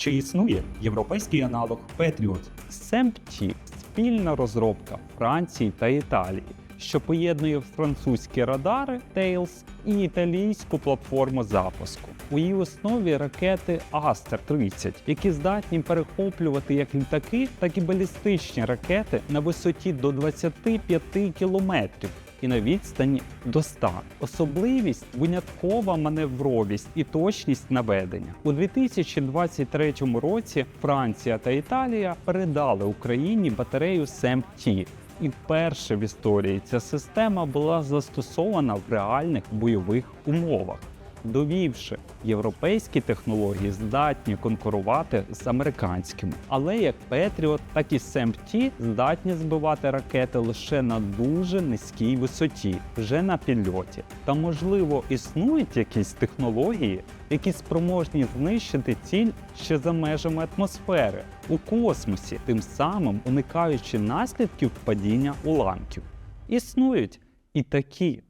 Чи існує європейський аналог Patriot? SEMPT – спільна розробка Франції та Італії, що поєднує французькі радари Tails і італійську платформу запуску. У її основі ракети Астер-30, які здатні перехоплювати як літаки, так і балістичні ракети на висоті до 25 кілометрів і на відстані до 100. Особливість виняткова маневровість і точність наведення. У 2023 році Франція та Італія передали Україні батарею SEMT. І вперше в історії ця система була застосована в реальних бойових умовах, довівши, європейські технології здатні конкурувати з американськими. Але як Patriot, так і SEMT здатні збивати ракети лише на дуже низькій висоті, вже на підльоті. Та можливо існують якісь технології, які спроможні знищити ціль ще за межами атмосфери у космосі, тим самим уникаючи наслідків падіння уламків. Існують і такі